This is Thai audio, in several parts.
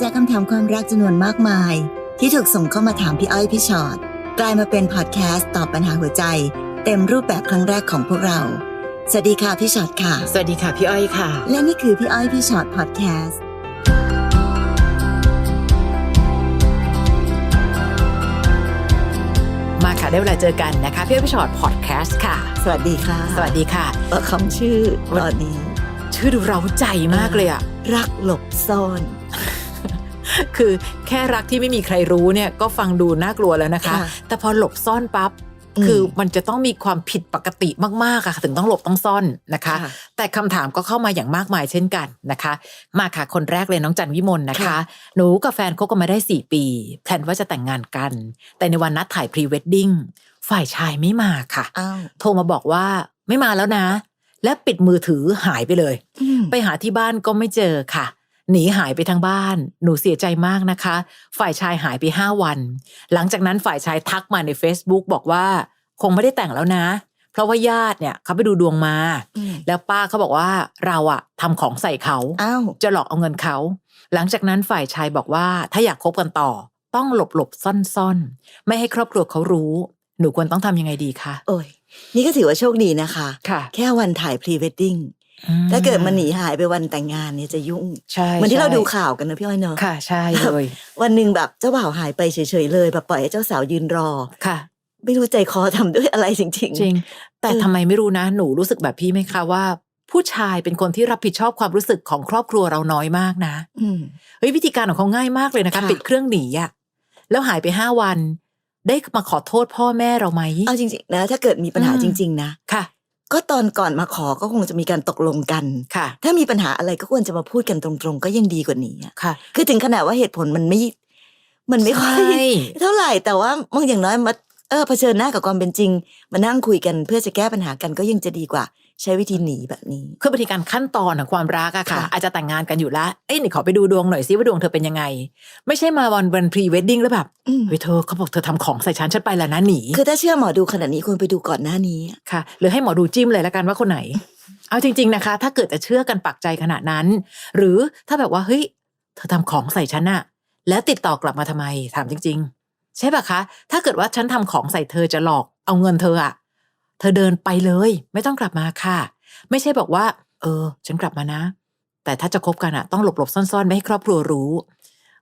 จากคำถามความรักจำนวนมากมาย ที่ถูกส่งเข้ามาถามพี่อ้อยพี่ชอ็อตกลายมาเป็นพอดแคสต์ตอบปัญหาหัวใจ เต็มรูปแบบครั้งแรกของพวกเรา สวัสดีค่ะพี่ชอ็อตค่ะ สวัสดีค่ะพี่อ้อยค่ะ และนี่คือพี่อ้อยพี่ชอ็อตพอดแคสต์มาค่ะได้เวลาเจอกันนะคะพี่อ้อยพี่ชอตพอดแคสต์ค่ะ สวัสดีค่ะ สวัสดีค่ะเอ่อคำชื่อตอนนี้ ชื่อดูเราใจมากเลยอะรักหลบซ่อน คือแค่รักที่ไม่มีใครรู้เนี่ยก็ฟังดูน่ากลัวแล้วนะคะค่ะแต่พอหลบซ่อนปั๊บอืมคือมันจะต้องมีความผิดปกติมากๆอะค่ะถึงต้องหลบต้องซ่อนนะคะค่ะแต่คำถามก็เข้ามาอย่างมากมายเช่นกันนะคะ มาค่ะคนแรกเลยน้องจันวิมลนะคะค่ะหนูกับแฟนคบกันมาได้ 4 ปี แพลนว่าจะแต่งงานกัน แต่ในวันนัดถ่ายพรีเวดดิ้งฝ่ายชายไม่มาค่ะอ้าวโทรมาบอกว่าไม่มาแล้วนะ และปิดมือถือหายไปเลยอืมไปหาที่บ้านก็ไม่เจอค่ะ หนีหายไปทั้งบ้าน หนูเสียใจมากนะคะ ฝ่ายชายหายไปห้าวัน หลังจากนั้นฝ่ายชายทักมาใน Facebook บอกว่า คงไม่ได้แต่งแล้วนะ เพราะว่าญาติเนี่ยเขาไปดูดวงมาอืมแล้วป้าเขาบอกว่าเราอะทำของใส่เขาอ้าวจะหลอกเอาเงินเขา หลังจากนั้นฝ่ายชายบอกว่าถ้าอยากคบกันต่อ ต้องหลบหลบซ่อนซ่อนๆไม่ให้ครอบครัวเขารู้ หนูควรต้องทำยังไงดีคะ โอ้ยนี่ก็ถือว่าโชคดีนะคะ ค่ะ แค่วันถ่ายพรีเวดดิ้ง ถ้าเกิดมันหนีหายไปวันแต่งงานเนี่ยจะยุ่งใช่เหมือนที่เราใช่ดูข่าวกันนะพี่อ้อยเนาะค่ะใช่เลยวันหนึ่งแบบเจ้าบ่าวหายไปเฉยๆเลยแบบปล่อยให้เจ้าสาวยืนรอค่ะ ไม่รู้ใจคอทำด้วยอะไรจริงจริงแต่เออทำไมไม่รู้นะ หนูรู้สึกแบบพี่ไหมคะว่า ผู้ชายเป็นคนที่รับผิดชอบความรู้สึกของครอบครัวเราน้อยมากนะอืมเฮ้ยวิธีการของเขาง่ายมากเลยนะคะค่ะปิดเครื่องหนีอะแล้วหายไปห้าวัน ได้มาขอโทษพ่อแม่เราไหมเอาจริงๆนะถ้าเกิดมีปัญหาอืมจริง ๆ นะค่ะ ก็ตอนก่อนมาขอก็คงจะมีการตกลงกันค่ะ ถ้ามีปัญหาอะไรก็ควรจะมาพูดกันตรงๆ ก็ยังดีกว่านี้อะค่ะ คือถึงขนาดว่าเหตุผลมันไม่ มันไม่ค่อยใช่ เท่าไหร่แต่ว่าบางอย่างน้อยมาเออเผชิญหน้ากับความเป็นจริง มานั่งคุยกันเพื่อจะแก้ปัญหากันก็ยังจะดีกว่า ใช้วิธีหนีแบบนี้ คือบางทีการขั้นตอนของความรักอะค่ะค่ะอาจจะแต่งงานกันอยู่แล้วเอ้ยนี่ขอไปดูดวงหน่อยซิว่าดวงเธอเป็นยังไง ไม่ใช่มาวันวันพรีเวดดิ้งแล้วแบบอืมเฮ้ยเธอเขาบอกเธอทำของใส่ฉันฉันไปแล้วนะหนี คือถ้าเชื่อหมอดูขนาดนี้ควรไปดูก่อนหน้านี้ค่ะ หรือให้หมอดูจิ้มเลยละกันว่าคนไหน เอาจริง ๆนะคะ ถ้าเกิดจะเชื่อกันปักใจขนาดนั้น หรือถ้าแบบว่าเฮ้ยเธอทำของใส่ฉันอะแล้วติดต่อกลับมาทำไมถามจริง ๆ ใช่ปะคะ ถ้าเกิดว่าฉันทำของใส่เธอจะหลอกเอาเงินเธออะเธอเดินไปเลย ไม่ต้องกลับมาค่ะ ไม่ใช่บอกว่า เออ ฉันกลับมานะ แต่ถ้าจะคบกันอะต้องหลบหลบๆซ่อนๆ ไม่ให้ครอบครัวรู้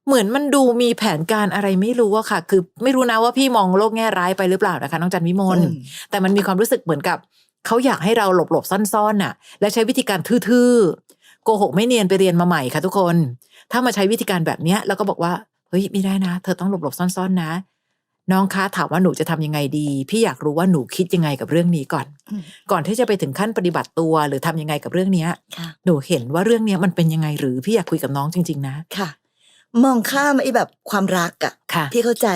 เหมือนมันดูมีแผนการอะไรไม่รู้อะค่ะ คือไม่รู้นะว่าพี่มองโลกแง่ร้ายไปหรือเปล่านะคะน้องจันวิมลอืมแต่มันมีความรู้สึกเหมือนกับเขาอยากให้เราหลบหลบๆซ่อนๆน่ะ และใช้วิธีการทื่อๆโกหกไม่เนียนไปเรียนมาใหม่ค่ะทุกคน ถ้ามาใช้วิธีการแบบเนี้ยแล้วก็บอกว่าเฮ้ยไม่ได้นะ เธอต้องหลบหลบๆซ่อนๆนะ น้องคะถามว่าหนูจะทำยังไงดี พี่อยากรู้ว่าหนูคิดยังไงกับเรื่องนี้ก่อนอืมก่อนที่จะไปถึงขั้นปฏิบัติตัวหรือทำยังไงกับเรื่องเนี้ยค่ะหนูเห็นว่าเรื่องเนี้ยมันเป็นยังไงหรือพี่อยากคุยกับน้องจริง ๆ นะค่ะ มองข้ามไอ้แบบความรักอะค่ะพี่เข้าใจ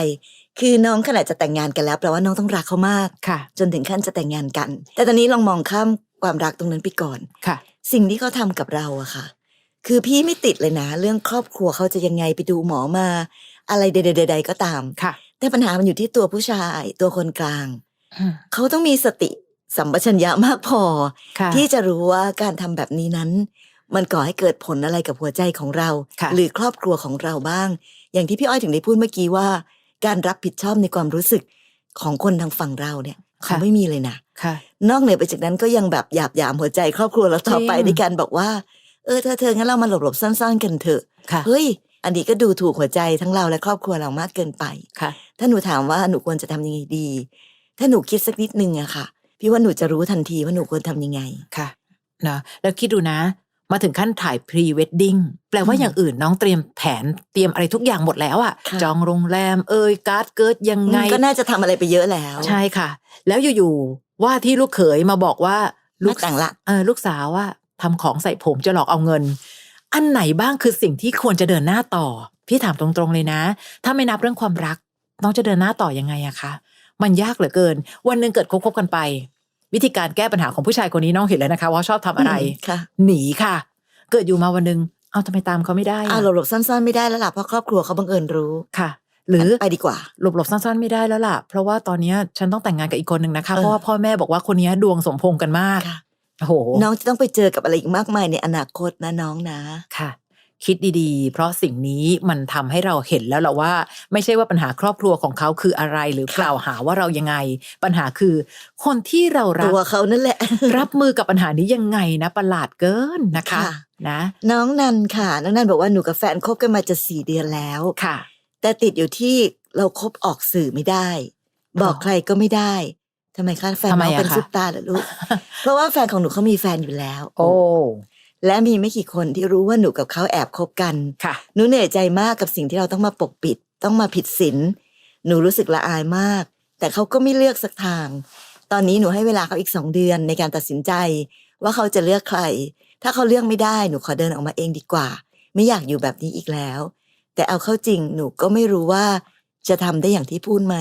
คือน้องขนาดจะแต่งงานกันแล้วแปลว่าน้องต้องรักเขามากค่ะ จนถึงขั้นจะแต่งงานกัน แต่ตอนนี้ลองมองข้ามความรักตรงนั้นไปก่อนค่ะ สิ่งที่เขาทำกับเราอะค่ะ คือพี่ไม่ติดเลยนะ เรื่องครอบครัวเขาจะยังไงไปดูหมอมา อะไรใดๆๆก็ตามค่ะ แต่ปัญหามันอยู่ที่ตัวผู้ชาย ตัวคนกลางอืมเขาต้องมีสติสัมปชัญญะมากพอค่ะที่จะรู้ว่าการทำแบบนี้นั้น มันก่อให้เกิดผลอะไรกับหัวใจของเราค่ะหรือครอบครัวของเราบ้าง อย่างที่พี่อ้อยถึงได้พูดเมื่อกี้ว่า การรับผิดชอบในความรู้สึกของคนทางฝั่งเราเนี่ยเขาไม่มีเลยนะค่ะนอกเหนือไปจากนั้นก็ยังแบบหยาบหยามหัวใจ ครอบครัวเราต่อไปจริงในการบอกว่า เออเธอเธองั้นเรามาหลบหลบๆซ่อนๆกันเถอะค่ะเฮ้ย อันนี้ก็ดูถูกหัวใจทั้งเราและครอบครัวเรามากเกินไปค่ะ ถ้าหนูถามว่าหนูควรจะทำยังไงดี ถ้าหนูคิดสักนิดนึงอะค่ะ พี่ว่าหนูจะรู้ทันทีว่าหนูควรทำยังไงค่ะนะแล้วคิดดูนะ มาถึงขั้นถ่ายพรีเวดดิ้งแปลว่าอืมอย่างอื่นน้องเตรียมแผนเตรียมอะไรทุกอย่างหมดแล้วอะค่ะจองโรงแรมเอ่ยการ์ดเกิดยังไง ก็น่าจะทำอะไรไปเยอะแล้ว ใช่ค่ะ แล้วอยู่ๆว่าที่ลูกเขยมาบอกว่าลูลูกแต่งละเออลูกสาวว่าทำของใส่ผมจะหลอกเอาเงิน อันไหนบ้างคือสิ่งที่ควรจะเดินหน้าต่อ พี่ถามตรงๆเลยนะ ถ้าไม่นับเรื่องความรัก น้องจะเดินหน้าต่อยังไงอะคะ มันยากเหลือเกิน วันหนึ่งเกิดคบๆกันไป วิธีการแก้ปัญหาของผู้ชายคนนี้น้องเห็นแล้วนะคะว่าชอบทำอะไรมค่ะ หนีค่ะ เกิดอยู่มาวันหนึ่งเอาทำไมตามเขาไม่ได้อะอ้าวหลบหลบๆซ่อนๆไม่ได้แล้วล่ะเพราะครอบครัวเขาบังเอิญรู้ค่ะ หรือไปดีกว่าหลบหลบๆซ่อนๆไม่ได้แล้วล่ะ เพราะว่าตอนเนี้ยฉันต้องแต่งงานกับอีกคนหนึ่งนะคะเออเพราะว่าพ่อแม่บอกว่าคนเนี้ยดวงสมพงษ์กันมากค่ะ โอ้โหน้องจะต้องไปเจอกับอะไรอีกมากมายในอนาคตนะน้องนะค่ะ คิดดีๆ เพราะสิ่งนี้มันทำให้เราเห็นแล้วแหละว่า ไม่ใช่ว่าปัญหาครอบครัวของเขาคืออะไรหรือค่ะกล่าวหาว่าเรายังไง ปัญหาคือ คนที่เรารัตักวเขานั่นแหละ รับมือกับปัญหานี้ยังไงนะประหลาดเกินนะคะค่ะนะน้องนันค่ะ น้องนันบอกว่าหนูกับแฟนคบกันมาจะสี่เดือนแล้วค่ะ แต่ติดอยู่ที่เราคบออกสื่อไม่ได้ บอกอ๋อใครก็ไม่ได้ ทำไมคะแฟนทำไมน้องอะเป็นคะ ซุปตาเหรอลูก เพราะว่าแฟนของหนูเขามีแฟนอยู่แล้ว โอ้และมีไม่กี่คนที่รู้ว่าหนูกับเขาแอบคบกัน ค่ะ หนูเหนื่อยใจมากกับสิ่งที่เราต้องมาปกปิด ต้องมาผิดศีลหนูรู้สึกละอายมาก แต่เขาก็ไม่เลือกสักทาง ตอนนี้หนูให้เวลาเขาอีกสองเดือนในการตัดสินใจ ว่าเขาจะเลือกใคร ถ้าเขาเลือกไม่ได้หนูขอเดินออกมาเองดีกว่า ไม่อยากอยู่แบบนี้อีกแล้ว แต่เอาเข้าจริงหนูก็ไม่รู้ว่าจะทำได้อย่างที่พูดไหม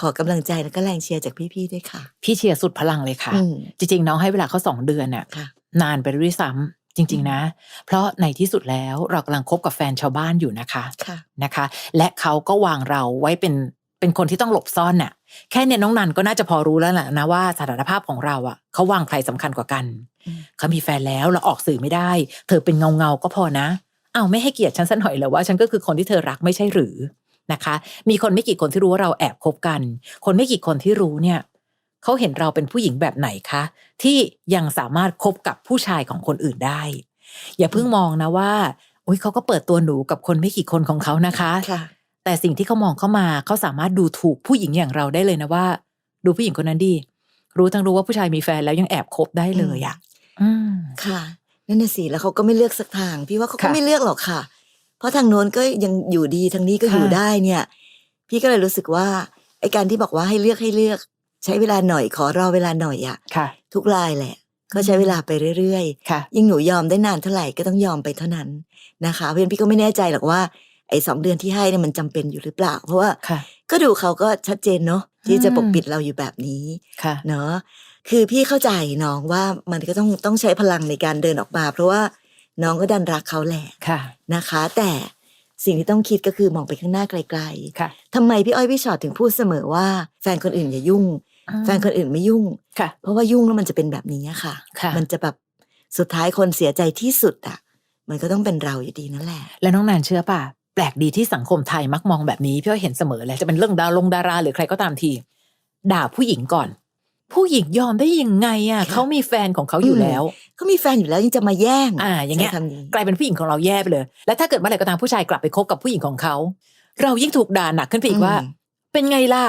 ขอกำลังใจและก็แรงเชียร์จากพี่ๆด้วยค่ะ พี่เชียร์สุดพลังเลยค่ะ อืม จริง ๆ น้องให้เวลาเขาสองเดือนน่ะ ค่ะ นานไปด้วยซ้ำจริง ๆ นะ เพราะในที่สุดแล้วเรากำลังคบกับแฟนชาวบ้านอยู่นะคะค่ะ นะคะ และเขาก็วางเราไว้เป็นเป็นคนที่ต้องหลบซ่อนน่ะ แค่เนี่ยน้องนันก็น่าจะพอรู้แล้วแหละนะว่าสถานภาพของเราอะเขาวางใครสำคัญกว่ากันอืม เขามีแฟนแล้วเราออกสื่อไม่ได้ เธอเป็นเงาเงาๆก็พอนะอ้าวไม่ให้เกียรติฉันสักหน่อยเลยว่าฉันก็คือคนที่เธอรักไม่ใช่หรือ นะคะ มีคนไม่กี่คนที่รู้ว่าเราแอบคบกัน คนไม่กี่คนที่รู้เนี่ยเขาเห็นเราเป็นผู้หญิงแบบไหนคะ ที่ยังสามารถคบกับผู้ชายของคนอื่นได้ อย่าเพิ่งมองนะว่าอุ้ยเขาก็เปิดตัวหนูกับคนไม่กี่คนของเขานะคะค่ะแต่สิ่งที่เขามองเข้ามาเขาสามารถดูถูกผู้หญิงอย่างเราได้เลยนะว่า ดูผู้หญิงคนนั้นดี รู้ทั้งรู้ว่าผู้ชายมีแฟนแล้วยังแอบคบได้เลยอะอืมค่ะนั่นน่ะสิแล้วเขาก็ไม่เลือกสักทาง พี่ว่าเขาก็ค่ะไม่เลือกหรอกค่ะ เพราะทางโน้นก็ยังอยู่ดีทางนี้ก็อยู่ค่ะได้เนี่ย พี่ก็เลยรู้สึกว่าไอการที่บอกว่าให้เลือกให้เลือก ใช้เวลาหน่อยขอรอเวลาหน่อยอะค่ะ ทุกรายแหละ ก็ใช้เวลาไปเรื่อยค่ะๆยิ่งหนูยอมได้นานเท่าไหร่ก็ต้องยอมไปเท่านั้นนะคะ เพราะฉะนั้นพี่ก็ไม่แน่ใจหรอกว่าไอ้สองเดือนที่ให้เนี่ยมันจำเป็นอยู่หรือเปล่า เพราะว่าค่ะก็ดูเขาก็ชัดเจนเนาะที่จะอืมปกปิดเราอยู่แบบนี้ค่ะเนาะคือพี่เข้าใจน้องว่ามันก็ต้องต้องใช้พลังในการเดินออกมา เพราะว่า น้องก็ดันรักเขาแหละค่ะ นะคะ แต่สิ่งที่ต้องคิดก็คือมองไปข้างหน้าไกลค่ะ ๆทำไมพี่อ้อยพี่ชอตถึงพูดเสมอว่า แฟนคนอื่นอย่ายุ่ง แฟนคนอื่นไม่ยุ่ง ค่ะ เพราะว่ายุ่งแล้วมันจะเป็นแบบนี้อะค่ะ ค่ะ มันจะแบบสุดท้ายคนเสียใจที่สุดอะ มันก็ต้องเป็นเราอยู่ดีนั่นแหละ แล้วน้องนานเชื่อป่ะ แปลกดีที่สังคมไทยมักมองแบบนี้พี่อ้อยเห็นเสมอเลยจะเป็นเรื่องดารงดาราหรือใครก็ตามที ด่าผู้หญิงก่อน ผู้หญิงยอมได้ยังไงอะค่ะ เขามีแฟนของเขาอยู่แล้ว เขามีแฟนอยู่แล้วยังจะมาแย่งอ่า อย่างเงี้ย ใช้คำนี้กลายเป็นผู้หญิงของเราแย่ไปเลย และถ้าเกิดเมื่อไหร่ก็ตามผู้ชายกลับไปคบกับผู้หญิงของเขา เรายิ่งถูกด่าหนักขึ้นไปอีกว่าอืมเป็นไงล่ะ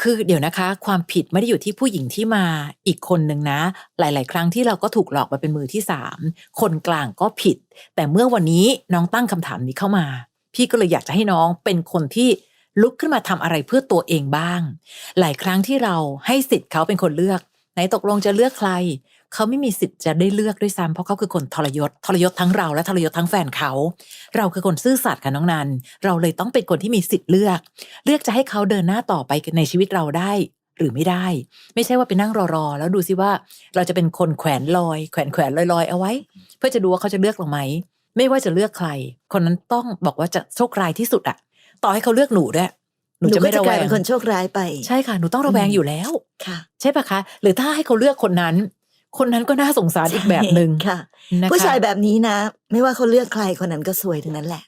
คือเดี๋ยวนะคะ ความผิดไม่ได้อยู่ที่ผู้หญิงที่มาอีกคนหนึ่งนะ หลาย ๆ ครั้งที่เราก็ถูกหลอกมาเป็นมือที่สามคนกลางก็ผิด แต่เมื่อวันนี้น้องตั้งคำถามนี้เข้ามา พี่ก็เลยอยากจะให้น้องเป็นคนที่ ลุกขึ้นมาทำอะไรเพื่อตัวเองบ้าง หลายครั้งที่เราให้สิทธิ์เขาเป็นคนเลือก ไหนตกลงจะเลือกใคร เขาไม่มีสิทธิ์จะได้เลือกด้วยซ้ำเพราะเขาคือคนทรยศ ทรยศทั้งเราและทรยศทั้งแฟนเขา เราคือคนซื่อสัตย์ค่ะน้องนัน เราเลยต้องเป็นคนที่มีสิทธิ์เลือก เลือกจะให้เขาเดินหน้าต่อไปในชีวิตเราได้หรือไม่ได้ ไม่ใช่ว่าไปนั่งรอๆ แล้วดูซิว่าเราจะเป็นคนแขวนลอย แขวนแขวนลอยลอยๆเอาไว้ เพื่อจะดูว่าเขาจะเลือกเราไหม ไม่ว่าจะเลือกใคร คนนั้นต้องบอกว่าจะโชคร้ายที่สุดอะ ต่อให้เขาเลือกหนูด้วยหนูจะไม่ก็ระกแวลายงเป็นคนโชคร้ายไป ใช่ค่ะหนูต้องระแวงอืมอยู่แล้วค่ะ ใช่ปะคะ หรือถ้าให้เขาเลือกคนนั้น คนนั้นก็น่าสงสารอีกแบบหนึ่งค่ะนะคะผู้ชายแบบนี้นะ ไม่ว่าเขาเลือกใครคนนั้นก็สวยทั้งนั้นแหละ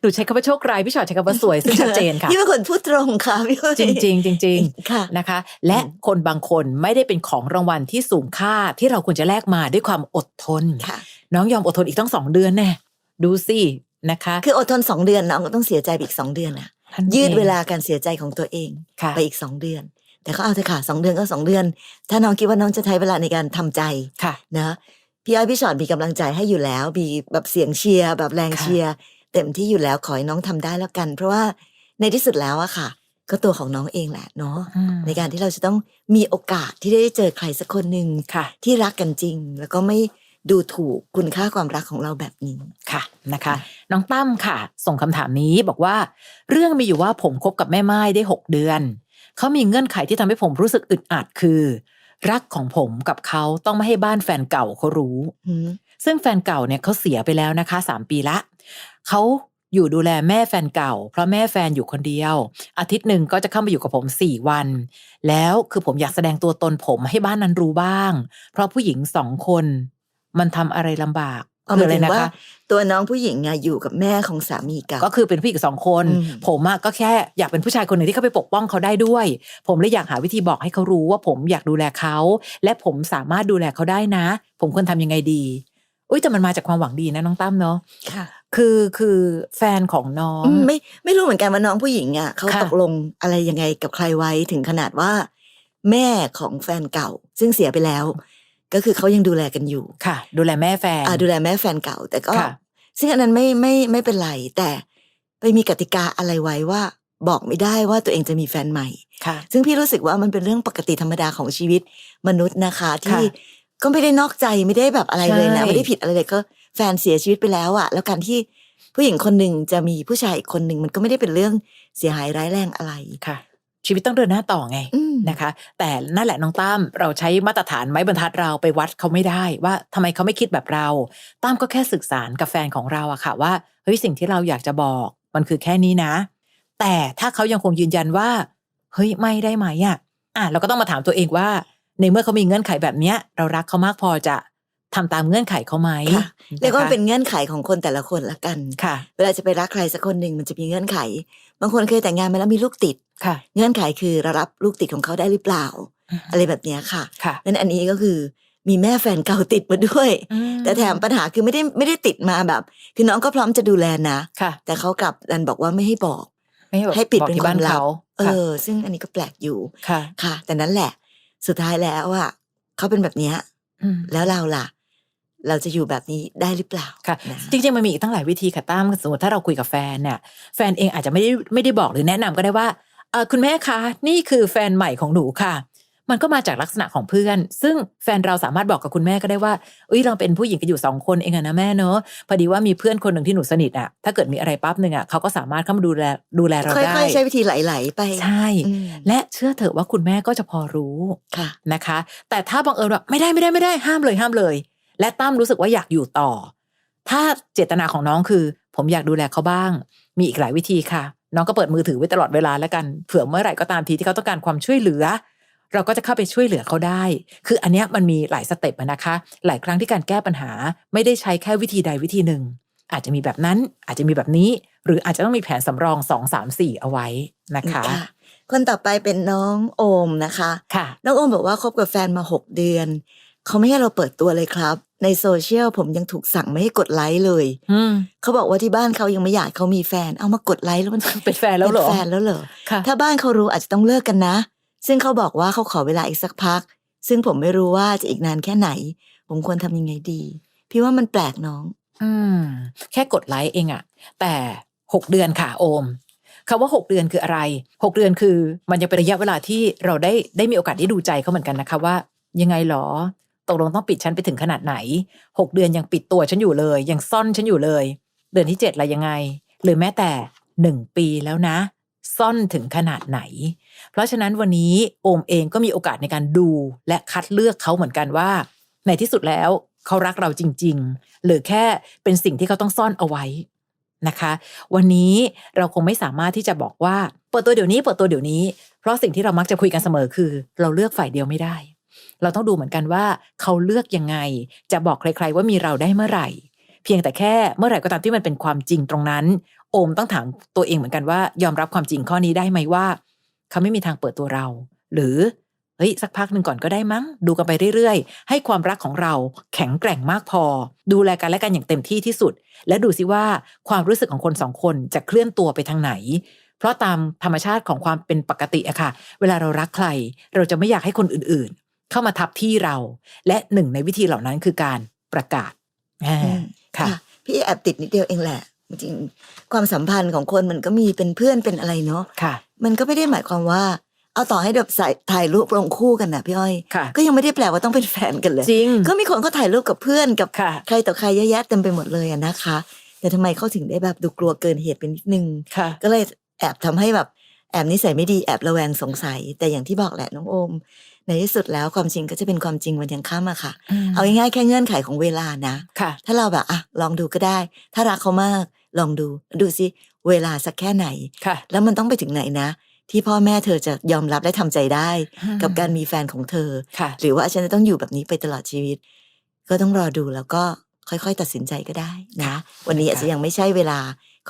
หนูใช้คำว่าโชคร้ายพี่ชอตใช้คำว่าสวยซึ่งชัดเจนค่ะพี่เป็นคนพูดตรงค่ะพี่อ้อยจริงๆจริงๆค่ะนะคะ และคนบางคนไม่ได้เป็นของรางวัลที่สูงค่าที่เราควรจะแลกมาด้วยความอดทนค่ะน้องยอมอดทนอีกตั้งสองเดือนแน่ดูสิ นะคะ คืออดทนสองเดือนน้องก็ต้องเสียใจไปอีกสองเดือนนะท่านยืดองเวลาการเสียใจของตัวเองค่ะไปอีกสองเดือน แต่เขาเอาเถอะค่ะสองเดือนก็สองเดือน ถ้าน้องคิดว่าน้องจะใช้เวลาในการทำใจค่ะนะพี่อ้อยพี่ชอตมีกำลังใจให้อยู่แล้วมีแบบเสียงเชียร์แบบแรงค่ะเชียร์เต็มที่อยู่แล้วขอให้น้องทำได้แล้วกัน เพราะว่าในที่สุดแล้วอะค่ะ ก็ตัวของน้องเองแหละเนาะอืมในการที่เราจะต้องมีโอกาสที่ได้เจอใครสักคนหนึ่งค่ะที่รักกันจริง แล้วก็ไม่ ดูถูกคุณค่าความรักของเราแบบนี้ค่ะนะคะ น้องตั้มค่ะ ส่งคำถามนี้บอกว่า เรื่องมีอยู่ว่าผมคบกับแม่ไม้ได้หกเดือนเขามีเงื่อนไขที่ทำให้ผมรู้สึกอึดอัดคือ รักของผมกับเขาต้องไม่ให้บ้านแฟนเก่าเขารู้อืมซึ่งแฟนเก่าเนี่ยเขาเสียไปแล้วนะคะสามปีละเขาอยู่ดูแลแม่แฟนเก่า เพราะแม่แฟนอยู่คนเดียว อาทิตย์หนึ่งก็จะเข้ามาอยู่กับผมสี่วัน แล้วคือผมอยากแสดงตัวตนผมให้บ้านนั้นรู้บ้าง เพราะผู้หญิงสองคน มันทำอะไรลำบากเอาคือมาอะไรถึงนะว่าคะ ตัวน้องผู้หญิงอะอยู่กับแม่ของสามีเก่าก็คือเป็นผู้หญิงสองคนอืมผมอะก็แค่อยากเป็นผู้ชายคนหนึ่งที่เขาไปปกป้องเขาได้ด้วย ผมเลยอยากหาวิธีบอกให้เขารู้ว่าผมอยากดูแลเขา และผมสามารถดูแลเขาได้นะ ผมควรทำยังไงดีอุ้ยแต่มันมาจากความหวังดีนะน้องตั้มเนาะค่ะ คือคือแฟนของน้องอืมไม่ไม่รู้เหมือนกันว่าน้องผู้หญิงอะเขาค่ะตกลงอะไรยังไงกับใครไว้ถึงขนาดว่า แม่ของแฟนเก่า ซึ่งเสียไปแล้ว ก็คือเขายังดูแลกันอยู่ค่ะ ดูแลแม่แฟนอ่าดูแลแม่แฟนเก่า แต่ก็ค่ะซึ่งอันนั้นไม่ไม่ไม่เป็นไร แต่ไปมีกติกาอะไรไว้ว่า บอกไม่ได้ว่าตัวเองจะมีแฟนใหม่ค่ะ ซึ่งพี่รู้สึกว่ามันเป็นเรื่องปกติธรรมดาของชีวิตมนุษย์นะคะ ที่ค่ะก็ไม่ได้นอกใจไม่ได้แบบอะไรเลยนะใช่ไม่ได้ผิดอะไรเลยก็แฟนเสียชีวิตไปแล้วอะแล้วการที่ผู้หญิงคนหนึ่งจะมีผู้ชายอีกคนหนึ่งมันก็ไม่ได้เป็นเรื่องเสียหายร้ายแรงอะไรค่ะ ชีวิตต้องเดินหน้าต่อไงอืมนะคะ แต่นั่นแหละน้องตั้มเราใช้มาตรฐานไม้บรรทัดเราไปวัดเขาไม่ได้ว่าทำไมเขาไม่คิดแบบเราตั้มก็แค่ศึกษากับแฟนของเราอะค่ะว่าเฮ้ยสิ่งที่เราอยากจะบอกมันคือแค่นี้นะ แต่ถ้าเขายังคงยืนยันว่าเฮ้ยไม่ได้ไหมอะอะเราก็ต้องมาถามตัวเองว่า ในเมื่อเขามีเงื่อนไขแบบเนี้ย เรารักเขามากพอจะทำตามเงื่อนไขเขาไหมค่ะเรียกว่านะคะเป็นเงื่อนไขของคนแต่ละคนละกันค่ะ เวลาจะไปรักใครสักคนหนึ่งมันจะมีเงื่อนไข บางคนเคยแต่งงานมาแล้วมีลูกติด ค่ะ เงื่อนไขคือเรารับลูกติดของเขาได้หรือเปล่า อะไรแบบเนี้ยค่ะค่ะงั้นอันนี้ก็คือมีแม่แฟนเก่าติดมาด้วยอืมแต่แถมปัญหาคือไม่ได้ไม่ได้ติดมาแบบ คือน้องก็พร้อมจะดูแลนะค่ะ แต่เขากลับดันบอกว่าไม่ให้บอก ไม่แบบให้ปิดบอกเป็นที่คบ้าวานมลับเขาเอค่ะอซึ่งอันนี้ก็แปลกอยู่ค่ะ ค่ะ แต่นั้นแหละ สุดท้ายแล้วอะเขาเป็นแบบเนี้ยอืมแล้วเราล่ะ เราจะอยู่แบบนี้ได้หรือเปล่าค่ะนะจริงๆมันมีอีกตั้งหลายวิธีค่ะตั้มสมมติถ้าเราคุยกับแฟนเนี่ยแฟนเองอาจจะไม่ได้ไม่ได้บอกหรือแนะนำก็ได้ว่าเออ คุณแม่คะ นี่คือแฟนใหม่ของหนูค่ะ มันก็มาจากลักษณะของเพื่อน ซึ่งแฟนเราสามารถบอกกับคุณแม่ก็ได้ว่าเอ้ยเราเป็นผู้หญิงกันอยู่สองคนเองอะนะแม่เนอะพอดีว่ามีเพื่อนคนหนึ่งที่หนูสนิทอะถ้าเกิดมีอะไรปั๊บหนึ่งอะเขาก็สามารถเข้ามาดูแลดูแลเราค่ได้อยๆใช้วิธีไหลๆไป ใช่อืมและเชื่อเถอะว่าคุณแม่ก็จะพอรู้ค่ะนะคะ แต่ถ้าบังเอิญว่าไม่ได้ไม่ได้ไม่ได้ห้ามเลยห้ามเลย และตั้มรู้สึกว่าอยากอยู่ต่อ ถ้าเจตนาของน้องคือ ผมอยากดูแลเขาบ้าง มีอีกหลายวิธีค่ะ น้องก็เปิดมือถือไว้ตลอดเวลาแล้วกันเผื่อเมื่อไหร่ก็ตามทีที่เขาต้องการความช่วยเหลือ เราก็จะเข้าไปช่วยเหลือเขาได้ คืออันเนี้ยมันมีหลายสเต็ปอะนะคะ หลายครั้งที่การแก้ปัญหา ไม่ได้ใช้แค่วิธีใดวิธีหนึ่ง อาจจะมีแบบนั้นอาจจะมีแบบนี้ หรืออาจจะต้องมีแผนสำรองสองสามสี่เอาไว้นะคะคนต่อไปเป็นน้องโอมนะคะ ค่ะ น้องโอมบอกว่าคบกับแฟนมาหกเดือน เขาไม่ให้เราเปิดตัวเลยครับ ในโซเชียลผมยังถูกสั่งไม่ให้กดไลค์เลยอืมเขาบอกว่าที่บ้านเขายังไม่อยากเขามีแฟน เอามากดไลค์แล้วมันเป็นแฟนแล้วเหรอป็นแฟนแล้วเหรอค่ะถ้าบ้านเขารู้อาจจะต้องเลิกกันนะ ซึ่งเขาบอกว่าเขาขอเวลาอีกสักพัก ซึ่งผมไม่รู้ว่าจะอีกนานแค่ไหน ผมควรทำยังไงดี พี่ว่ามันแปลกน้อง อืมแค่กดไลค์เองอะแต่หกเดือนค่ะโอมคำว่าหกเดือนคืออะไรหกเดือนคือ มันยังเป็นระยะเวลาที่เราได้ได้มีโอกาสได้ดูใจเขาเหมือนกันนะคะว่า ยังไงหรอ ตกลงต้องปิดฉันไปถึงขนาดไหนหกเดือนยังปิดตัวฉันอยู่เลย ยังซ่อนฉันอยู่เลย เดือนที่เจ็ดละยังไง หรือแม้แต่หนึ่งปีแล้วนะ ซ่อนถึงขนาดไหน เพราะฉะนั้นวันนี้โอมเองก็มีโอกาสในการดูและคัดเลือกเขาเหมือนกันว่า ในที่สุดแล้วเขารักเราจริง ๆ หรือแค่เป็นสิ่งที่เขาต้องซ่อนเอาไว้นะคะ วันนี้เราคงไม่สามารถที่จะบอกว่าเปิดตัวเดี๋ยวนี้เปิดตัวเดี๋ยวนี้ เพราะสิ่งที่เรามักจะคุยกันเสมอคือ เราเลือกฝ่ายเดียวไม่ได้ เราต้องดูเหมือนกันว่าเขาเลือกยังไง จะบอกใคร ๆ ว่ามีเราได้เมื่อไหร่ เพียงแต่แค่เมื่อไหร่ก็ตามที่มันเป็นความจริงตรงนั้น โอมต้องถามตัวเองเหมือนกันว่ายอมรับความจริงข้อนี้ได้ไหมว่า เขาไม่มีทางเปิดตัวเรา หรือเฮ้ยสักพักหนึ่งก่อนก็ได้มั้ง ดูกันไปเรื่อยๆ ให้ความรักของเราแข็งแกร่งมากพอ ดูแลกันและกันอย่างเต็มที่ที่สุด และดูซิว่าความรู้สึกของคนสองคนจะเคลื่อนตัวไปทางไหน เพราะตามธรรมชาติของความเป็นปกติอะค่ะ เวลาเรารักใคร เราจะไม่อยากให้คนอื่น เข้ามาทับที่เรา และหนึ่งในวิธีเหล่านั้นคือการประกาศอ่าอืมค่ะ พี่แอบติดนิดเดียวเองแหละ จริงๆความสัมพันธ์ของคนมันก็มีเป็นเพื่อนเป็นอะไรเนาะค่ะ มันก็ไม่ได้หมายความว่า เอาต่อให้แบบใส่ถ่ายรูปลงคู่กันนะพี่อ้อยค่ะก็ยังไม่ได้แปลว่าต้องเป็นแฟนกันเลยจริงก็มีคนเขาถ่ายรูปกับเพื่อนกับค่ะใครต่อใครเยอะแยะเต็มไปหมดเลยอะนะคะ แต่ทำไมเขาถึงได้แบบดูกลัวเกินเหตุไปนิดนึงค่ะก็เลยแอบทำให้แบบแอบนิสัยไม่ดีแอบระแวงสงสัย แต่อย่างที่บอกแหละน้องโอม ในที่สุดแล้วความจริงก็จะเป็นความจริงวันยังค่ำอะค่ะ เอาง่ายๆแค่เงื่อนไขของเวลานะค่ะ ถ้าเราแบบอะลองดูก็ได้ ถ้ารักเขามากลองดูดูสิเวลาสักแค่ไหน ค่ะ แล้วมันต้องไปถึงไหนนะ ที่พ่อแม่เธอจะยอมรับและทำใจได้ กับการมีแฟนของเธอ ค่ะ หรือว่าฉันจะต้องอยู่แบบนี้ไปตลอดชีวิต ก็ต้องรอดูแล้วก็ค่อยๆ ตัดสินใจก็ได้นะ วันนี้อาจจะยังไม่ใช่เวลา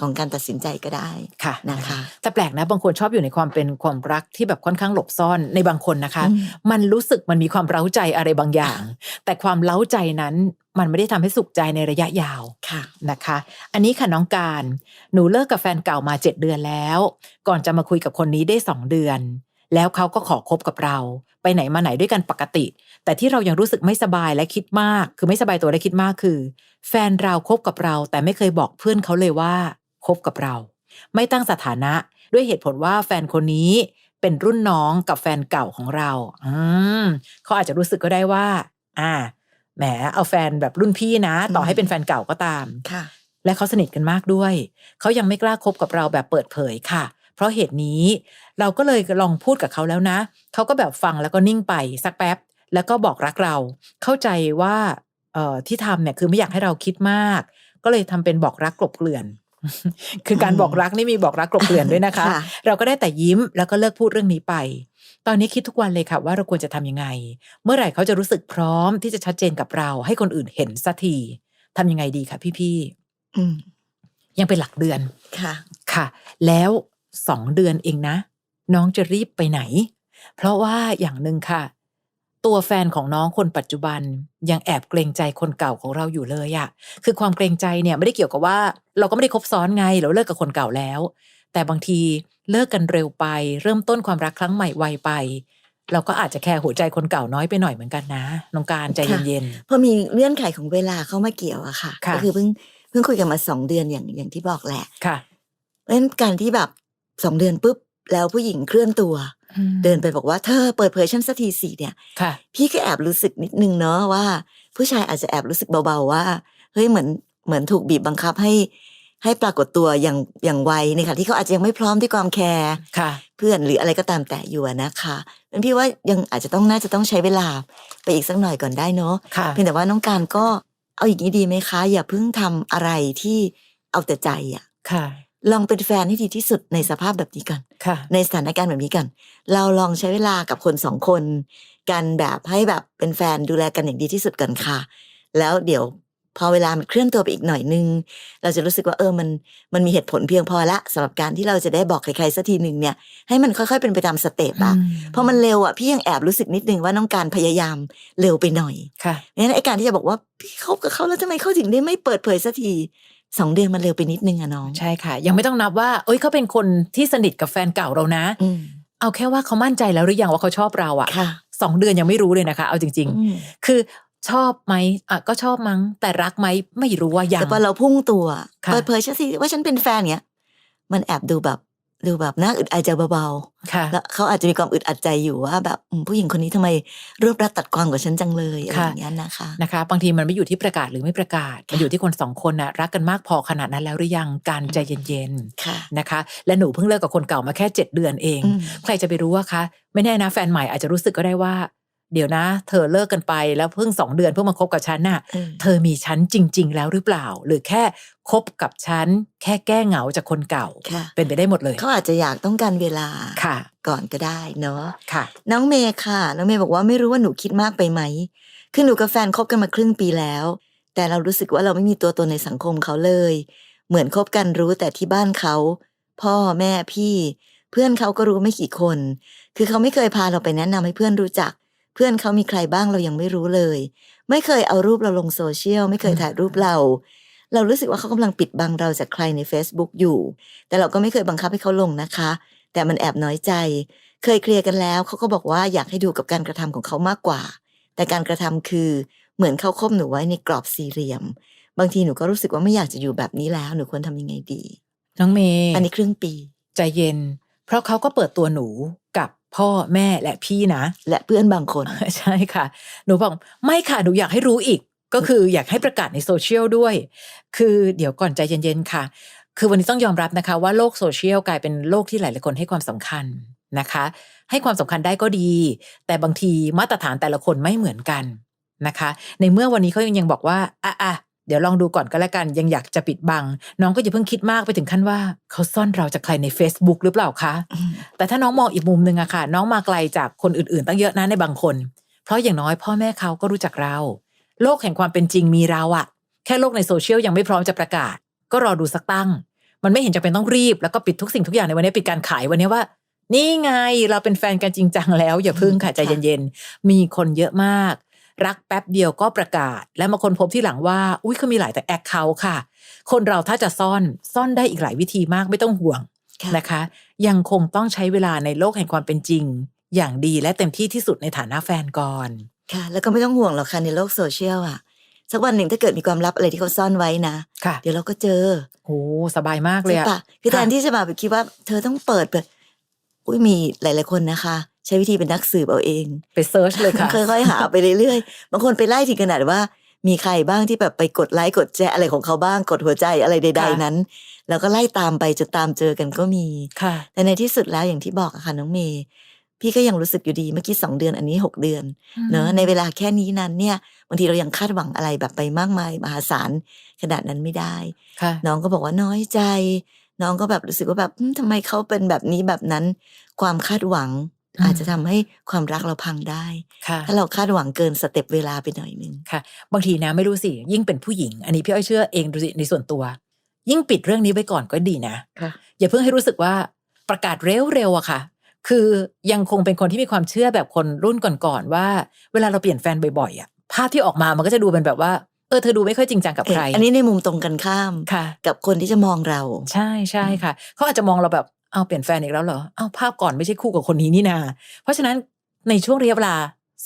ของการตัดสินใจก็ได้ค่ะนะคะ แต่แปลกนะบางคนชอบอยู่ในความเป็นความรักที่แบบค่อนข้างหลบซ่อนในบางคนนะคะอืมมันรู้สึกมันมีความเร้าใจอะไรบางอย่าง แต่ความเร้าใจนั้นมันไม่ได้ทำให้สุขใจในระยะยาวค่ะนะคะ อันนี้ค่ะน้องการ หนูเลิกกับแฟนเก่ามาเจ็ดเดือนแล้ว ก่อนจะมาคุยกับคนนี้ได้สองเดือน แล้วเขาก็ขอคบกับเรา ไปไหนมาไหนด้วยกันปกติ แต่ที่เรายังรู้สึกไม่สบายและคิดมาก คือไม่สบายตัวและคิดมากคือ แฟนเราคบกับเรา แต่ไม่เคยบอกเพื่อนเขาเลยว่า คบกับเรา ไม่ตั้งสถานะด้วยเหตุผลว่าแฟนคนนี้เป็นรุ่นน้องกับแฟนเก่าของเรา อืมเขาอาจจะรู้สึกก็ได้ว่า อ่า แหม เอาแฟนแบบรุ่นพี่นะ ต่อให้เป็นแฟนเก่าก็ตาม ค่ะ และเขาสนิทกันมากด้วย เขายังไม่กล้าคบกับเราแบบเปิดเผยค่ะ เพราะเหตุนี้ เราก็เลยลองพูดกับเขาแล้วนะ เขาก็แบบฟังแล้วก็นิ่งไปสักแป๊บ แล้วก็บอกรักเรา เข้าใจว่า เอ่อ ที่ทำเนี่ยคือไม่อยากให้เราคิดมาก ก็เลยทำเป็นบอกรักกลบเกลื่อน คือการบอกรักนี่มีบอกรักกลบเกลื่อนด้วยนะคะค่ะเราก็ได้แต่ยิ้มแล้วก็เลิกพูดเรื่องนี้ไป ตอนนี้คิดทุกวันเลยค่ะว่าเราควรจะทำยังไง เมื่อไหร่เขาจะรู้สึกพร้อมที่จะชัดเจนกับเรา ให้คนอื่นเห็นสักทีทำยังไงดีคะพี่อืมๆยังเป็นหลักเดือนค่ะ ค่ะ แล้วสองเดือนเองนะ น้องจะรีบไปไหน เพราะว่าอย่างหนึ่งค่ะ ตัวแฟนของน้องคนปัจจุบันยังแอบเกรงใจคนเก่าของเราอยู่เลยอะคือความเกรงใจเนี่ยไม่ได้เกี่ยวกับว่า เราก็ไม่ได้คบซ้อนไงเราเลิกกับคนเก่าแล้ว แต่บางทีเลิกกันเร็วไป เริ่มต้นความรักครั้งใหม่ไวไป เราก็อาจจะแคร์หัวใจคนเก่าน้อยไปหน่อยเหมือนกันนะน้องการใจเย็นพอมีเงื่อนไขของเวลาเข้ามาเกี่ยวอะค่ะค่ะก็คือเพิ่งเพิ่งคุยกันมาสองเดือนอย่างอย่างที่บอกแหละๆค่ะเพราะฉะนั้นการที่แบบสองเดือนปุ๊บแล้วผู้หญิงเคลื่อนตัว เดินไปบอกว่าเธอเปิดเผยฉันสักทีสิเนี่ยค่ะพี่ก็แอบรู้สึกนิดนึงเนาะว่า ผู้ชายอาจจะแอบรู้สึกเบาๆว่าเฮ้ยเหมือนเหมือนถูกบีบบังคับให้ ให้ปรากฏตัวอย่างอย่างไวในขณะที่เขาอาจจะยังไม่พร้อมด้วยความแคร์ค่ะเพื่อนหรืออะไรก็ตามแต่อยู่อะนะคะนั้นพี่ว่ายังอาจจะต้องน่าจะต้องใช้เวลาไปอีกสักหน่อยก่อนได้เนาะค่ะเพียงแต่ว่าน้องการก็เอาอย่างนี้ดีไหมคะ อย่าเพิ่งทำอะไรที่เอาแต่ใจอะค่ะ ลองเป็นแฟนให้ดีที่สุดในสภาพแบบนี้ก่อนค่ะในสถานการณ์แบบนี้กัน เราลองใช้เวลากับคนสองคน กันแบบให้แบบเป็นแฟนดูแลกันอย่างดีที่สุดก่อนค่ะ แล้วเดี๋ยวพอเวลามันเคลื่อนตัวไปอีกหน่อยนึง เราจะรู้สึกว่าเออมันมันมีเหตุผลเพียงพอละสำหรับการที่เราจะได้บอกใครๆสักทีหนึ่งเนี่ย ให้มันค่อยๆเป็นไปตามสเต็ปอะเพราะมันเร็วอะพี่ยังแอบรู้สึกนิดนึงว่าน้องการพยายามเร็วไปหน่อยค่ะงั้นไอการที่จะบอกว่าพี่คบกับเขาแล้วทำไมเขาถึงได้ไม่เปิดเผยสักที สองเดือนมันเร็วไปนิดนึงอะน้อง ใช่ค่ะ ยังไม่ต้องนับว่า เอ้ยเขาเป็นคนที่สนิทกับแฟนเก่าเรานะอืมเอาแค่ว่าเขามั่นใจแล้วหรือยังว่าเขาชอบเราอะค่ะสองเดือนยังไม่รู้เลยนะคะ เอาจริงอืมๆคือชอบไหมอะก็ชอบมั้ง แต่รักไหมไม่รู้ว่ายังแต่พอเราพุ่งตัวค่ะเปิดเผยฉันสิว่าฉันเป็นแฟนเนี้ย มันแอบดูแบบ ดูแบบน่าอึดอัดใจเบาค่ะๆแล้วเขาอาจจะมีความอึดอัดใจอยู่ว่า แบบอืมผู้หญิงคนนี้ทำไมรวบรัดตัดความกว่าฉันจังเลยอะไรค่ะอย่างเงี้ยนะคะนะคะ บางทีมันไม่อยู่ที่ประกาศหรือไม่ประกาศ มันอยู่ที่คนสองคนน่ะรักกันมากพอขนาดนั้นแล้วหรือยังการใจเย็นค่ะๆนะคะ และหนูเพิ่งเลิกกับคนเก่ามาแค่เจ็ดเดือนเองอืมใครจะไปรู้ว่าคะ ไม่แน่นะแฟนใหม่อาจจะรู้สึกก็ได้ว่าเดี๋ยวนะ เธอเลิกกันไปแล้วเพิ่งสองเดือนเพิ่งมาคบกับฉันน่ะเออเธอมีฉันจริง ๆ แล้วหรือเปล่า หรือแค่ คบกับฉันแค่แก้เหงาจากคนเก่าค่ะเป็นไปได้หมดเลย เขาอาจจะอยากต้องการเวลาค่ะ ก่อนก็ได้เนาะค่ะ น้องเมย์ค่ะ น้องเมย์บอกว่าไม่รู้ว่าหนูคิดมากไปไหม คือหนูกับแฟนคบกันมาครึ่งปีแล้ว แต่เรารู้สึกว่าเราไม่มีตัวตนในสังคมเขาเลย เหมือนคบกันรู้แต่ที่บ้านเขา พ่อแม่พี่ เพื่อนเขาก็รู้ไม่กี่คน คือเขาไม่เคยพาเราไปแนะนำให้เพื่อนรู้จัก เพื่อนเขามีใครบ้างเรายังไม่รู้เลย ไม่เคยเอารูปเราลงโซเชียลไม่เคยถ่ายรูปเรา เรารู้สึกว่าเขากำลังปิดบังเราจากใครใน Facebook อยู่ แต่เราก็ไม่เคยบังคับให้เขาลงนะคะ แต่มันแอบน้อยใจ เคยเคลียร์กันแล้วเขาก็บอกว่าอยากให้ดูกับการกระทำของเขามากกว่า แต่การกระทำคือเหมือนเขาคบหนูไว้ในกรอบสี่เหลี่ยม บางทีหนูก็รู้สึกว่าไม่อยากจะอยู่แบบนี้แล้วหนูควรทำยังไงดีน้องเมย์อันนี้ครึ่งปี ใจเย็น เพราะเขาก็เปิดตัวหนูกับพ่อแม่และพี่นะ และเพื่อนบางคน ใช่ค่ะ หนูบอกไม่ค่ะหนูอยากให้รู้อีก ก็คืออยากให้ประกาศในโซเชียลด้วย คือเดี๋ยวก่อนใจเย็นๆค่ะ คือวันนี้ต้องยอมรับนะคะ ว่าโลกโซเชียลกลายเป็นโลกที่หลายๆคนให้ความสำคัญนะคะ ให้ความสำคัญได้ก็ดี แต่บางทีมาตรฐานแต่ละคนไม่เหมือนกันนะคะ ในเมื่อวันนี้เขายังยังบอกว่าอะอะเดี๋ยวลองดูก่อนก็แล้วกัน ยังอยากจะปิดบัง น้องก็อย่าเพิ่งคิดมากไปถึงขั้นว่า เขาซ่อนเราจากใครใน Facebook หรือเปล่าคะแต่ถ้าน้องมองอีกมุมหนึ่งอะค่ะ น้องมาไกลจากคนอื่นๆ ตั้งเยอะนะในบางคน เพราะอย่างน้อยพ่อแม่เขาก็รู้จักเรา โลกแห่งความเป็นจริงมีเราอะแค่โลกในโซเชียลยังไม่พร้อมจะประกาศ ก็รอดูสักตั้ง มันไม่เห็นจะเป็นต้องรีบแล้วก็ปิดทุกสิ่งทุกอย่างในวันนี้ปิดการขายวันนี้ว่า นี่ไงเราเป็นแฟนกันจริงจังแล้ว อย่าพึ่งค่ะใจเย็นๆมีคนเยอะมาก รักแป๊บเดียวก็ประกาศ และมาคนพบที่หลังว่าอุ้ยเขามีหลายแต่แอคเคาท์ค่ะ คนเราถ้าจะซ่อนซ่อนได้อีกหลายวิธีมากไม่ต้องห่วงค่ะนะคะ ยังคงต้องใช้เวลาในโลกแห่งความเป็นจริง อย่างดีและเต็มที่ที่สุดในฐานะแฟนก่อน ค่ะ แล้วก็ไม่ต้องห่วงหรอกค่ะในโลกโซเชียลอะ สักวันหนึ่งถ้าเกิดมีความลับอะไรที่เขาซ่อนไว้นะ ค่ะ เดี๋ยวเราก็เจอโอ้สบายมากเลยใช่อะปะคือแทนค่ะที่จะมาแบบคิดว่า เธอต้องเปิดเปิดอุ้ยมีหลาย ๆคนนะคะ ใช้วิธีเป็นนักสืบเอาเอง ไปเซิร์ชเลยค่ะ ค่อยๆ หาไปเรื่อยๆ บางคนไปไล่ถึงขนาดว่า มีใครบ้างที่แบบไปกดไลค์กดแชร์อะไรของเขาบ้างกดหัวใจอะไรใดๆนั้น แล้วก็ไล่ตามไปจนตามเจอกันก็มี ค่ะ แต่ในที่สุดแล้วอย่างที่บอกอะค่ะน้องเมย์ พี่ก็ยังรู้สึกอยู่ดีเมื่อกี้สองเดือนอันนี้หกเดือน เนอะในเวลาแค่นี้นั้นเนี่ยบางทีเรายังคาดหวังอะไรแบบไปมากมายมหาศาลขนาดนั้นไม่ได้ค่ะน้องก็บอกว่าน้อยใจ น้องก็แบบรู้สึกว่าแบบอืมทำไมเขาเป็นแบบนี้แบบนั้น ความคาดหวังอืมอาจจะทำให้ความรักเราพังได้ค่ะถ้าเราคาดหวังเกินสเต็ปเวลาไปหน่อยนึงค่ะ บางทีนะไม่รู้สิ ยิ่งเป็นผู้หญิง อันนี้พี่อ้อยเชื่อเองดูสิในส่วนตัว ยิ่งปิดเรื่องนี้ไว้ก่อนก็ดีนะค่ะอย่าเพิ่งให้รู้สึกว่าประกาศเร็วๆอะค่ะ คือยังคงเป็นคนที่มีความเชื่อแบบคนรุ่นก่อนๆว่า เวลาเราเปลี่ยนแฟนบ่อยๆอะภาพที่ออกมามันก็จะดูเป็นแบบว่าเออเธอดูไม่ค่อยจริงจังกับใคร อันนี้ในมุมตรงกันข้ามค่ะ กับคนที่จะมองเรา ใช่ใช่ค่ะเขาอาจจะมองเราแบบเอาเปลี่ยนแฟนอีกแล้วเหรอเอาภาพก่อนไม่ใช่คู่กับคนนี้นี่นา เพราะฉะนั้นในช่วงระยะเวลา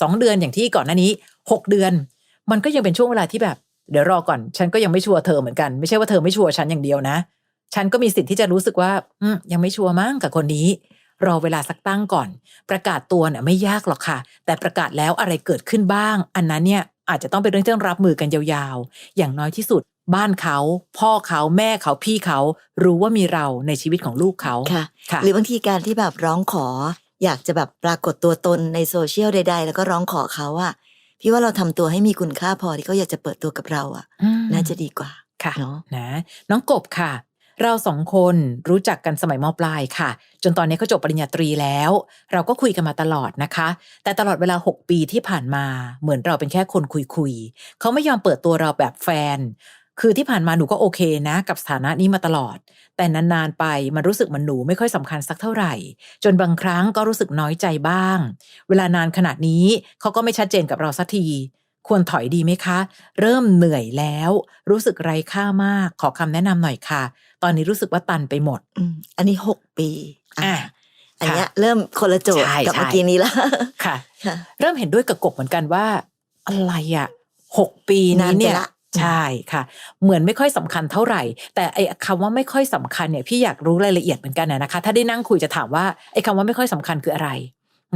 สองเดือนอย่างที่ก่อนหน้านี้หกเดือน มันก็ยังเป็นช่วงเวลาที่แบบ เดี๋ยวรอก่อน ฉันก็ยังไม่ชัวร์เธอเหมือนกันไม่ใช่ว่าเธอไม่ชัวร์ฉันอย่างเดียวนะ ฉันก็มีสิทธิ์ที่จะรู้สึกว่า อืมยังไม่ชัวร์มั้งกับคนนี้ รอเวลาสักตั้งก่อน ประกาศตัวเนี่ยไม่ยากหรอกค่ะ แต่ประกาศแล้วอะไรเกิดขึ้นบ้าง อันนั้นเนี่ยอาจจะต้องเป็นเรื่องที่ต้องรับมือกันยาวๆ อย่างน้อยที่สุด บ้านเขา พ่อเขาแม่เขาพี่เขา รู้ว่ามีเราในชีวิตของลูกเขาค่ะค่ะหรือบางทีการที่แบบร้องขอ อยากจะแบบปรากฏตัวตนในโซเชียลใด ๆ แล้วก็ร้องขอเขาอะพี่ว่าเราทำตัวให้มีคุณค่าพอที่เขาอยากจะเปิดตัวกับเราอะอืมน่าจะดีกว่าค่ะเนาะนะน้องกบค่ะ เราสองคนรู้จักกันสมัยมปลายค่ะ จนตอนนี้เขาจบปริญญาตรีแล้ว เราก็คุยกันมาตลอดนะคะ แต่ตลอดเวลา 6 ปีที่ผ่านมา เหมือนเราเป็นแค่คนคุยคุยๆเขาไม่ยอมเปิดตัวเราแบบแฟน คือที่ผ่านมาหนูก็โอเคนะ กับสถานะนี้มาตลอด แต่นานๆไปมันรู้สึกเหมันหนูไม่ค่อยสำคัญสักเท่าไหร่ จนบางครั้งก็รู้สึกน้อยใจบ้าง เวลานานขนาดนี้เขาก็ไม่ชัดเจนกับเราสักที ควรถอยดีไหมคะ เริ่มเหนื่อยแล้ว รู้สึกไร้ค่ามาก ขอคำแนะนำหน่อยค่ะ ตอนนี้รู้สึกว่าตันไปหมดอืมอันนี้หกปีอะอันเนี้ยเริ่มคนละโจทย์ใช่กับใช่เมื่อกี้นี้ละค่ะค่ะ เริ่มเห็นด้วยกับกบเหมือนกันว่า อะไรอะหกปีนานไปนี้เนี่ยละใช่ค่ะ เหมือนไม่ค่อยสำคัญเท่าไหร่ แต่ไอ้คำว่าไม่ค่อยสำคัญเนี่ยพี่อยากรู้รายละเอียดเหมือนกันนะนะคะ ถ้าได้นั่งคุยจะถามว่าไอ้คำว่าไม่ค่อยสำคัญคืออะไร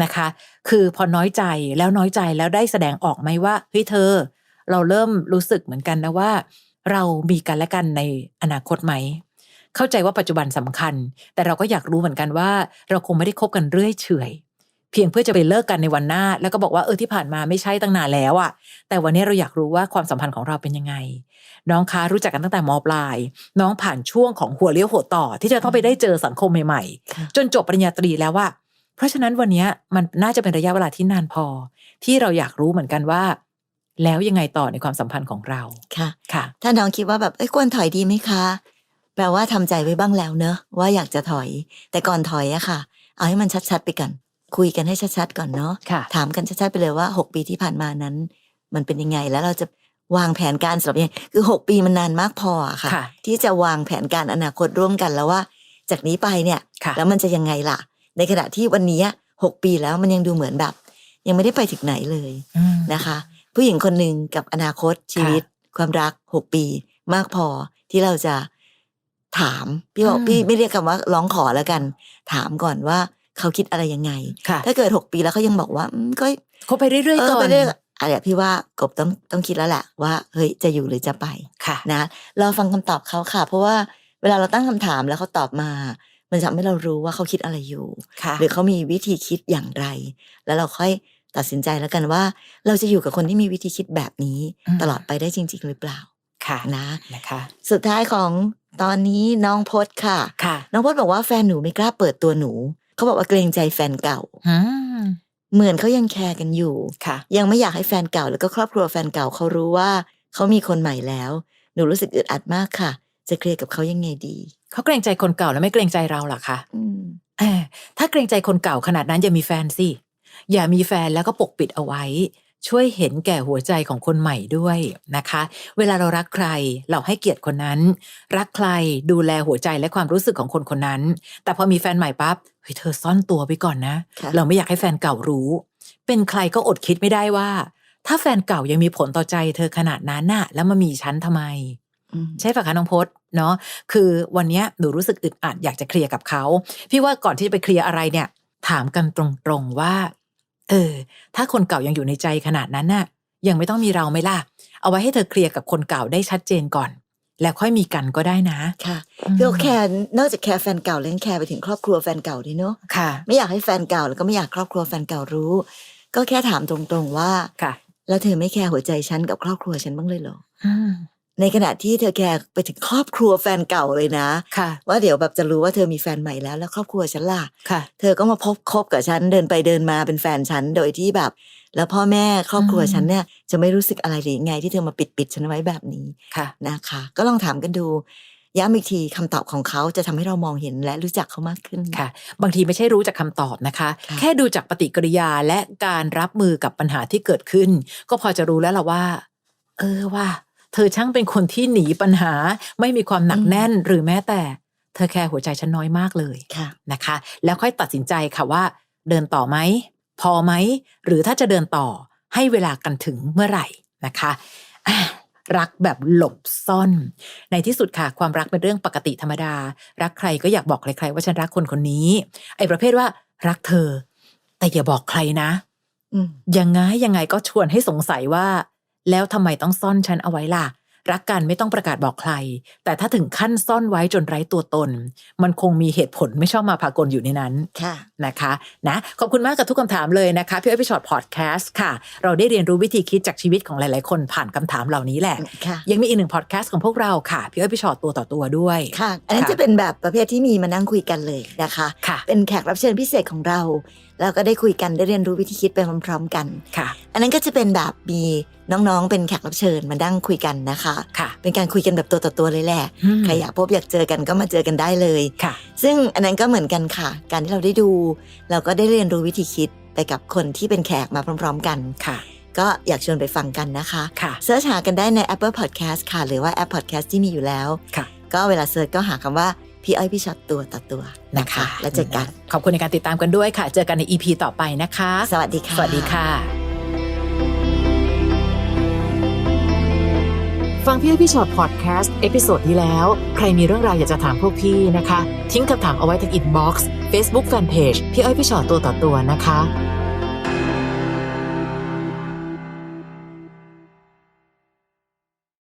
นะคะ คือพอน้อยใจแล้วน้อยใจแล้วได้แสดงออกไหมว่าเฮ้ยเธอ เราเริ่มรู้สึกเหมือนกันนะว่า เรามีกันและกันในอนาคตไหมเข้าใจว่าปัจจุบันสำคัญ แต่เราก็อยากรู้เหมือนกันว่า เราคงไม่ได้คบกันเรื่อยเฉอยเพียงเพื่อจะไปเลิกกันในวันหน้า แล้วก็บอกว่าเออที่ผ่านมาไม่ใช่ตั้งนานแล้วอะแต่วันนี้เราอยากรู้ว่าความสัมพันธ์ของเราเป็นยังไง น้องคะรู้จักกันตั้งแต่มปลาย น้องผ่านช่วงของหัวเลี้ยวหัวต่อ ที่จะต้องไปได้เจอสังคมใหม่ค่ะๆจนจบปริญญาตรีแล้วว่า เพราะฉะนั้นวันนี้มันน่าจะเป็นระยะเวลาที่นานพอ ที่เราอยากรู้เหมือนกันว่า แล้วยังไงต่อในความสัมพันธ์ของเราค่ะค่ะ ถ้าน้องคิดว่าแบบเอ้ยควรถอยดีไหมคะ แปลว่าทำใจไว้บ้างแล้วเนอะว่าอยากจะถอย แต่ก่อนถอยอะค่ะ เอาให้มันชัดๆไปก่อนคุยกันให้ชัดๆก่อนเนาะค่ะถามกันชัดๆไปเลยว่าหกปีที่ผ่านมานั้น มันเป็นยังไงแล้วเราจะวางแผนการสำหรับยังไงคือหกปีมันนานมากพออะค่ะค่ะที่จะวางแผนการอนาคตร่วมกันแล้วว่า จากนี้ไปเนี่ยค่ะแล้วมันจะยังไงล่ะ ในขณะที่วันนี้หกปีแล้วมันยังดูเหมือนแบบ ยังไม่ได้ไปถึงไหนเลยอืมนะคะ ผู้หญิงคนหนึ่งกับอนาคตชีวิต ความรักหกปี มากพอที่เราจะถามพี่บอกอืมพี่ไม่เรียกคำว่าร้องขอแล้วกัน ถามก่อนว่าเขาคิดอะไรยังไงค่ะถ้าเกิดหกปีแล้วเขายังบอกว่าอืมก็คบไปเรื่อยๆก่อนไปเรื่อยๆอะไรพี่ว่ากบต้องต้องคิดแล้วแหละว่าเฮ้ยจะอยู่หรือจะไปค่ะนะรอฟังคำตอบเขาค่ะ เพราะว่าเวลาเราตั้งคำถามแล้วเขาตอบมา มันจะทำให้เรารู้ว่าเขาคิดอะไรอยู่ค่ะหรือเขามีวิธีคิดอย่างไร แล้วเราค่อยตัดสินใจแล้วกันว่า เราจะอยู่กับคนที่มีวิธีคิดแบบนี้อืมตลอดไปได้จริง ๆ หรือเปล่าค่ะนะนะคะ สุดท้ายของตอนนี้น้องพศค่ะค่ะ น้องพศบอกว่าแฟนหนูไม่กล้าเปิดตัวหนู เขาบอกว่าเกรงใจแฟนเก่าอืมเหมือนเขายังแคร์กันอยู่ค่ะ ยังไม่อยากให้แฟนเก่า แล้วก็ครอบครัวแฟนเก่าเขารู้ว่าเขามีคนใหม่แล้ว หนูรู้สึกอึดอัดมากค่ะ จะเคลียร์กับเขายังไงดี เขาเกรงใจคนเก่าแล้วไม่เกรงใจเราเหรอคะอืมเออถ้าเกรงใจคนเก่าขนาดนั้นอย่ามีแฟนสิ อย่ามีแฟนแล้วก็ปกปิดเอาไว้ ช่วยเห็นแก่หัวใจของคนใหม่ด้วยนะคะ เวลาเรารักใครเราให้เกียรติคนนั้น รักใครดูแลหัวใจและความรู้สึกของคนคนนั้น แต่พอมีแฟนใหม่ปั๊บเฮ้ยเธอซ่อนตัวไปก่อนนะค่ะเราไม่อยากให้แฟนเก่ารู้ เป็นใครก็อดคิดไม่ได้ว่า ถ้าแฟนเก่ายังมีผลต่อใจ เธอขนาดนั้นน่ะ แล้วมามีฉันทำไมอืม ใช่ปะคะน้องพศเนาะคือวันเนี้ยหนูรู้สึกอึดอัดอยากจะเคลียร์กับเขา พี่ว่าก่อนที่จะไปเคลียร์อะไรเนี่ย ถามกันตรงๆว่า เออ ถ้าคนเก่ายังอยู่ในใจขนาดนั้นน่ะ ยังไม่ต้องมีเราไหมล่ะ เอาไว้ให้เธอเคลียร์กับคนเก่าได้ชัดเจนก่อน แล้วค่อยมีกันก็ได้นะค่ะคือเขาแคร์นอกจากแคร์แฟนเก่าแล้วยังแคร์ไปถึงครอบครัวแฟนเก่าด้วยเนาะค่ะ ไม่อยากให้แฟนเก่าแล้วก็ไม่อยากครอบครัวแฟนเก่ารู้ ก็แค่ถามตรงๆว่าค่ะ แล้วเธอไม่แคร์หัวใจฉันกับครอบครัวฉันบ้างเลยเหรออืม ในขณะที่เธอแคร์ไปถึงครอบครัวแฟนเก่าเลยนะค่ะ ว่าเดี๋ยวแบบจะรู้ว่าเธอมีแฟนใหม่แล้วแล้วครอบครัวฉันล่ะค่ะ เธอก็มาพบคบกับฉันเดินไปเดินมาเป็นแฟนฉันโดยที่แบบ แล้วพ่อแม่ครอบครัวอืมฉันเนี่ยจะไม่รู้สึกอะไรหรือไงที่เธอมาปิดปิดฉันไว้แบบนี้ค่ะนะคะ ก็ลองถามกันดูย้ำอีกทีคำตอบของเขาจะทำให้เรามองเห็นและรู้จักเขามากขึ้นค่ะ บางทีไม่ใช่รู้จากคำตอบนะคะค่ะแค่ดูจากปฏิกิริยาและการรับมือกับปัญหาที่เกิดขึ้น ก็พอจะรู้แล้วล่ะว่า เออว่า เธอช่างเป็นคนที่หนีปัญหาไม่มีความหนักแน่นหรือแม้แต่ เธอแคร์หัวใจฉันน้อยมากเลยค่ะนะคะ แล้วค่อยตัดสินใจค่ะว่า เดินต่อไหมพอไหมหรือถ้าจะเดินต่อให้เวลากันถึงเมื่อไหร่นะคะอะรักแบบหลบซ่อน ในที่สุดค่ะ ความรักเป็นเรื่องปกติธรรมดา รักใครก็อยากบอกใครๆว่าฉันรักคนคนนี้ ไอ้ประเภทว่ารักเธอ แต่อย่าบอกใครนะอืมยังไงยังไงก็ชวนให้สงสัยว่า แล้วทำไมต้องซ่อนฉันเอาไว้ล่ะ รักกันไม่ต้องประกาศบอกใคร แต่ถ้าถึงขั้นซ่อนไว้จนไร้ตัวตน มันคงมีเหตุผลไม่ชอบมาพากลอยู่ในนั้นค่ะนะคะนะขอบคุณมากกับทุกคำถามเลยนะคะพี่อ้อยพี่ชอตพอดแคสต์ค่ะ เราได้เรียนรู้วิธีคิดจากชีวิตของหลาย ๆ คนผ่านคำถามเหล่านี้แหละค่ะยังมีอีกหนึ่งพอดแคสต์ของพวกเราค่ะพี่อ้อยพี่ชอตตัวต่อตัวด้วยค่ะ อันนั้นค่ะจะเป็นแบบประเภทที่มีมานั่งคุยกันเลยนะคะค่ะเป็นแขกรับเชิญพิเศษของเราแล้วก็ได้คุยกันได้เรียนรู้วิธีคิดไปพร้อม ๆ กันค่ะ อันนั้นก็จะเป็นแบบมีน้องๆ เป็นแขกรับเชิญมานั่งคุยกันนะคะค่ะ เป็นการคุยกันแบบตัวต่อตัวเลยแหละมใครอยากพบอยากเจอกันก็มาเจอกันได้เลยค่ะ ซึ่งอันนั้นก็เหมือนกันค่ะ การที่เราได้ดู เราก็ได้เรียนรู้วิธีคิดไปกับคนที่เป็นแขกมาพร้อม ๆ กันค่ะ ก็อยากชวนไปฟังกันนะคะค่ะเสิร์ชหากันได้ใน Apple Podcast ค่ะ หรือว่าแอป Podcast ที่มีอยู่แล้วค่ะ ก็เวลาเสิร์ชก็หาคำว่าพี่อ้อยพี่ช็อตตัวต่อตัวนะคะ แล้วเจอกัน ขอบคุณในการติดตามกันด้วยค่ะ เจอกันใน EP ต่อไปนะคะ สวัสดีค่ะ สวัสดีค่ะ ฟังพี่อ้พี่ชอตพอดแคสต์เอพิโซดที่แล้ว ใครมีเรื่องราวอยากจะถามพวกพี่นะคะ ทิ้งคำถามเอาไว้ที่อินบ็อกซ์เฟซบุ๊กแฟนเพจพี่อ้อยพี่ชอตตัวต่อตัวนะคะ